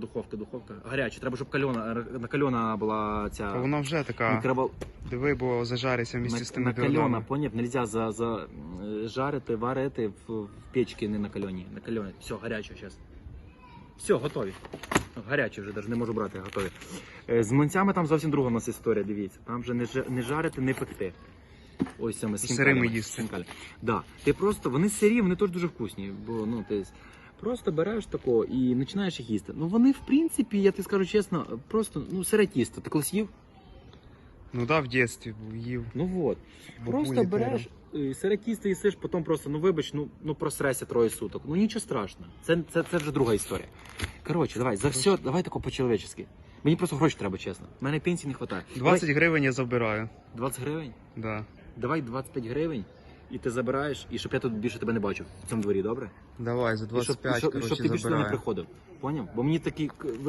духовка, духовка. Гаряча, треба, щоб кальона, накальона була ця. А вона вже така. Треба Диви, бо зажариться в місті з тими накальона, поняв, нельзя за, за жарити, варити в, в печці не на кальоні. На кальоні. Все, гаряче зараз. Все, готові. Гарячі вже, навіть не можу брати, готові. Е, З млинцями там зовсім друга у нас історія, дивіться. Там вже не, не жарити, не пекти. Ось саме з Сирими їсти. Да. Ти просто, вони сирі, вони теж дуже вкусні. Бо, ну, ти просто береш такого і починаєш їх їсти. Ну вони, в принципі, я тобі скажу чесно, просто ну, сире тісто. Ти колись їв? Ну да, в дитинстві їв. Ну от. Просто береш е, сире тісто їсиш, потім просто, ну вибач, ну, ну просрайся троє суток. Ну нічого страшного. Це, це, це вже друга історія. Коротше, давай, за все, давай тако по-чоловічески. Мені просто гроші треба, чесно. У мене пенсії не вистачає. 20 гривень я забираю. 20 гривень? Да. Давай 25 гривень, і ти забираєш, і щоб я тут більше тебе не бачив в цьому дворі, добре? Давай, за І щоб, і 25, щоб, і коротше, щоб ти більше сюди не забираю. приходив. Поняв? Бо мені такі к- ви